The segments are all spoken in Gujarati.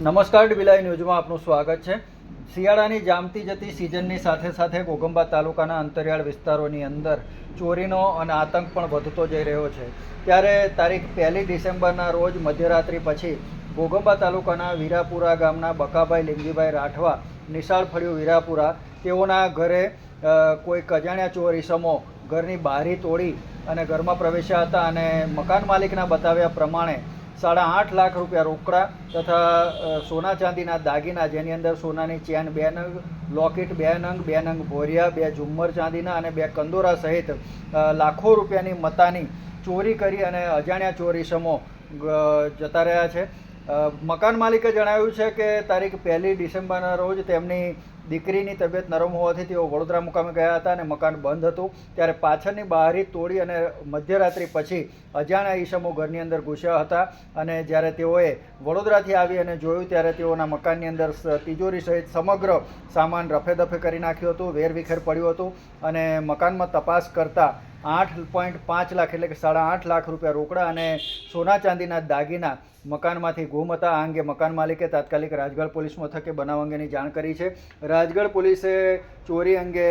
નમસ્કાર ડીબીલાઈ ન્યૂઝમાં આપનું સ્વાગત છે. શિયાળાની જામતી જતી સિઝનની સાથે સાથે ઘોઘંબા તાલુકાના અંતરિયાળ વિસ્તારોની અંદર ચોરીનો અને આતંક પણ વધતો જઈ રહ્યો છે. ત્યારે તારીખ પહેલી ડિસેમ્બરના રોજ મધ્યરાત્રિ પછી ઘોઘંબા તાલુકાના વીરાપુરા ગામના બકાભાઈ લીંગીભાઈ રાઠવા, નિશાળ ફળ્યું વીરાપુરા. તેઓના ઘરે કોઈ કજાણ્યા ચોર ઈસમો ઘરની બારી તોડી અને ઘરમાં પ્રવેશ્યા હતા અને મકાન માલિકના બતાવ્યા પ્રમાણે સાડા આઠ લાખ રૂપિયા રોકડા તથા સોના ચાંદીના દાગીના, જેની અંદર સોનાની ચેન, બે નંગ, લોકેટ, બે નંગ બે નંગ ભોરિયા, બે ઝુમ્મર ચાંદીના અને બે કંદોરા સહિત લાખો રૂપિયાની મતાની ચોરી કરી અને અજાણ્યા ચોરી સમો જતા રહ્યા છે. મકાન માલિકે જણાવ્યું છે કે તારીખ પહેલી ડિસેમ્બરના રોજ તેમની દીકરીની તબિયત નરમ હોવાથી તેઓ વડોદરા મુકામે ગયા હતા અને મકાન બંધ હતું. ત્યારે પાછળની બહારી તોડી અને મધ્યરાત્રિ પછી અજાણ્યા ઈસમો ઘરની અંદર ઘૂસ્યા હતા અને જ્યારે તેઓએ વડોદરાથી આવી અને જોયું ત્યારે તેઓના મકાનની અંદર તિજોરી સહિત સમગ્ર સામાન રફે દફે કરી નાખ્યું હતું, વેરવિખેર પડ્યું હતું અને મકાનમાં તપાસ કરતાં આઠ પોઈન્ટ પાંચ લાખ એટલે કે સાડા આઠ લાખ રૂપિયા રોકડા અને સોના ચાંદીના દાગીના મકાનમાંથી ગુમ હતા. આ અંગે મકાન માલિકે તાત્કાલિક રાજગઢ પોલીસ મથકે બનાવ અંગેની જાણ કરી છે. રાજગઢ પોલીસે ચોરી અંગે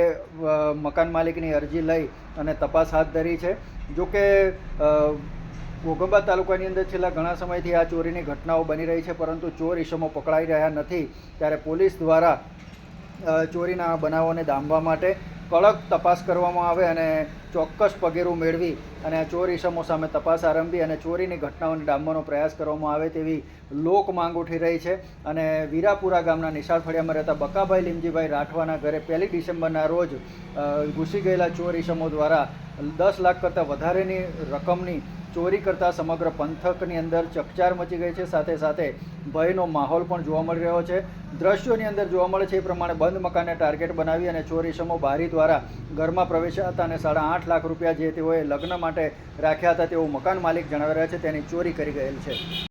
મકાન માલિકની અરજી લઈ અને તપાસ હાથ ધરી છે. જોકે ઘોઘંબા તાલુકાની અંદર છેલ્લા ઘણા સમયથી આ ચોરીની ઘટનાઓ બની રહી છે, પરંતુ ચોર ઈસમો પકડાઈ રહ્યા નથી. ત્યારે પોલીસ દ્વારા ચોરીના બનાવોને ડામવા માટે કડક તપાસ કરવામાં આવે અને ચોક્કસ પગેરું મેળવી અને આ ચોર ઇસમો સામે તપાસ આરંભી અને ચોરીની ઘટનાઓને ડામવાનો પ્રયાસ કરવામાં આવે તેવી લોક માંગ ઉઠી રહી છે. અને વીરાપુરા ગામના નિશાળ ફળિયામાં રહેતા બકાભાઈ લીમજીભાઈ રાઠવાના ઘરે પહેલી ડિસેમ્બરના રોજ ઘૂસી ગયેલા ચોર ઇસમો દ્વારા દસ લાખ કરતાં વધારેની રકમની ચોરી કરતા સમગ્ર પંથકની અંદર ચકચાર મચી ગઈ છે. સાથે સાથે ભયનો માહોલ પણ જોવા મળી રહ્યો છે. દ્રશ્યોની અંદર જોવા મળે છે, એ પ્રમાણે બંધ મકાનને ટાર્ગેટ બનાવી અને ચોરી સમો બારી દ્વારા ઘરમાં પ્રવેશ્યા હતા અને સાડા આઠ લાખ રૂપિયા જે તેઓએ લગ્ન માટે રાખ્યા હતા તેવું મકાન માલિક જણાવી રહ્યા છે. તેની ચોરી કરી ગયેલ છે.